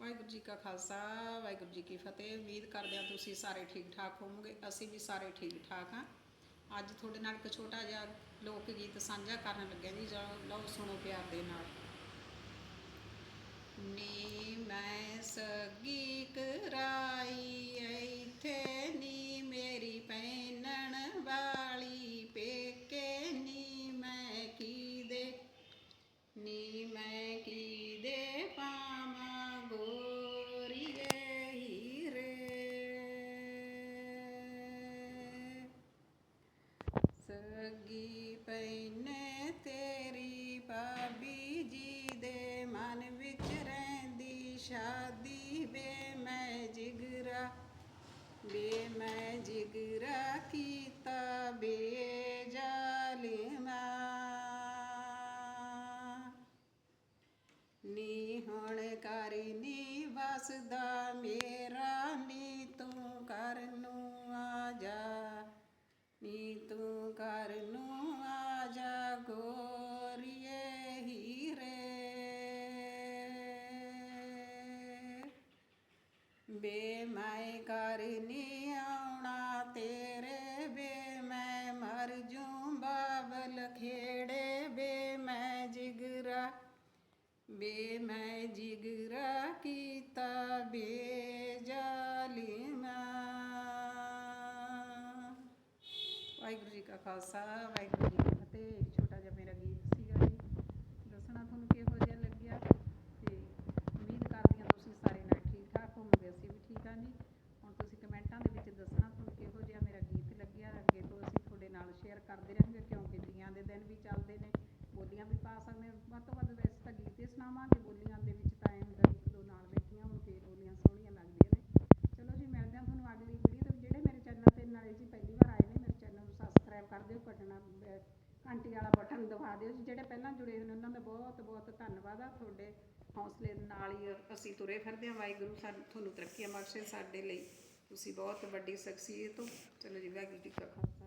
ਵਾਹਿਗੁਰੂ ਜੀ ਕਾ ਖਾਲਸਾ, ਵਾਹਿਗੁਰੂ ਜੀ ਕੀ ਫਤਿਹ। ਉਮੀਦ ਕਰਦੇ ਹਾਂ ਤੁਸੀਂ ਸਾਰੇ ਠੀਕ ਠਾਕ ਹੋਵੋਗੇ। ਅਸੀਂ ਵੀ ਸਾਰੇ ਠੀਕ ਠਾਕ ਹਾਂ। ਅੱਜ ਤੁਹਾਡੇ ਨਾਲ ਇੱਕ ਛੋਟਾ ਜਿਹਾ ਲੋਕ ਗੀਤ ਸਾਂਝਾ ਕਰਨ ਲੱਗਿਆ ਜੀ। ਲਓ ਸੁਣੋ ਪਿਆਰ ਦੇ ਨਾਲ। ਨੀ ਮੈਂ ਸਗੀ ਕਰਾਈ ਇੱਥੇ ਨੀ ਮੇਰੀ ਪੈਨਣ ਵਾਲੀ ਪੇਕੇ। ਨੀ ਮੈਂ ਕੀ ਦੇ, ਨੀ ਮੈਂ ਸਗੀ ਪੈਨੇ ਤੇਰੀ ਭਾਬੀ ਜੀ ਦੇ ਮਨ ਵਿੱਚ ਰਹਿੰਦੀ ਸ਼ਾਦੀ, ਵੇ ਮੈਂ ਜਿਗਰਾ, ਵੇ ਮੈਂ ਜਿਗਰਾ ਕੀਤਾ ਬੇ ਜਾਲਿਮਾ ਨੀ ਹੁਣ ਕਰੀ ਨੀ ਵਸਦਾ ਮੇਰਾ, ਨੀ ਤੂੰ ਕਰ ਨੂੰ ਆ ਜਾ, ਨੀ ਤੂੰ ਬੇ ਮੈਂ ਜਿਗਰਾ ਕੀਤਾ, ਬੇ ਜਾਲਿਮਾ। ਵਾਹਿਗੁਰੂ ਜੀ ਕਾ ਖਾਲਸਾ, ਵਾਹਿਗੁਰੂ ਜੀ ਕੀ ਫਤਿਹ। ਇੱਕ ਛੋਟਾ ਜਿਹਾ ਮੇਰਾ ਗੀਤ ਸੀਗਾ ਜੀ। ਦੱਸਣਾ ਤੁਹਾਨੂੰ ਕਿਹੋ ਜਿਹਾ ਲੱਗਿਆ? ਤੇ ਉਮੀਦ ਕਰਦੀ ਹਾਂ ਤੁਸੀਂ ਸਾਰੇ ਨਾਲ ਠੀਕ ਠਾਕ ਹੋਵੋਗੇ, ਅਸੀਂ ਵੀ ਠੀਕ ਹਾਂ ਜੀ। ਹੁਣ ਤੁਸੀਂ ਕਮੈਂਟਾਂ ਦੇ ਵਿੱਚ ਦੱਸਣਾ ਤੁਹਾਨੂੰ ਕਿਹੋ ਜਿਹਾ ਮੇਰਾ ਗੀਤ ਲੱਗਿਆ। ਅੱਗੇ ਤੋਂ ਅਸੀਂ ਤੁਹਾਡੇ ਨਾਲ ਸ਼ੇਅਰ ਕਰਦੇ ਰਹਾਂਗੇ, ਕਿਉਂਕਿ ਤੀਆਂ ਦੇ ਦਿਨ ਵੀ ਚੱਲਦੇ ਨੇ, ਬੋਲੀਆਂ ਵੀ ਪਾ ਸਕਦੇ ਹਾਂ, ਵੱਧ ਤੋਂ ਵੱਧ ਵੈਸੇ ਤਾਂ ਬੋਲੀਆਂ ਦੇ ਵਿੱਚ ਤਾਂ ਐਂ ਹੁੰਦਾ ਇੱਕ ਦੋ ਨਾਲ ਬੈਠੀਆਂ ਹੁਣ, ਫੇਰ ਬੋਲੀਆਂ ਸੋਹਣੀਆਂ ਲੱਗਦੀਆਂ ਨੇ। ਚਲੋ ਜੀ, ਮਿਲਦੇ ਹਾਂ ਤੁਹਾਨੂੰ ਅਗਲੀ ਵੀਡੀਓ ਤੇ। ਜਿਹੜੇ ਮੇਰੇ ਚੈਨਲ ਤੇ ਨਾਲੇ ਜੀ ਪਹਿਲੀ ਵਾਰ ਆਏ ਨੇ, ਮੇਰੇ ਚੈਨਲ ਨੂੰ ਸਬਸਕ੍ਰਾਈਬ ਕਰ ਦਿਓ ਬਟਨ ਘੰਟੀ ਵਾਲਾ ਬਟਨ ਦਬਾ ਦਿਓ ਜੀ। ਜਿਹੜੇ ਪਹਿਲਾਂ ਜੁੜੇ ਹੋਏ ਨੇ, ਉਹਨਾਂ ਦਾ ਬਹੁਤ ਬਹੁਤ ਧੰਨਵਾਦ ਆ। ਤੁਹਾਡੇ ਹੌਸਲੇ ਨਾਲ ਹੀ ਅਸੀਂ ਤੁਰੇ ਫਿਰਦੇ ਹਾਂ। ਵਾਹਿਗੁਰੂ ਸਾਨੂੰ, ਤੁਹਾਨੂੰ ਤਰੱਕੀਆਂ ਬਖਸ਼ੇ ਸਾਡੇ ਲਈ। ਤੁਸੀਂ ਬਹੁਤ ਵੱਡੀ ਸ਼ਖਸੀਅਤ ਹੋ। ਚਲੋ ਜੀ, ਵਾਹਿਗੁਰੂ ਜੀ ਕਾ ਖਾਲਸਾ।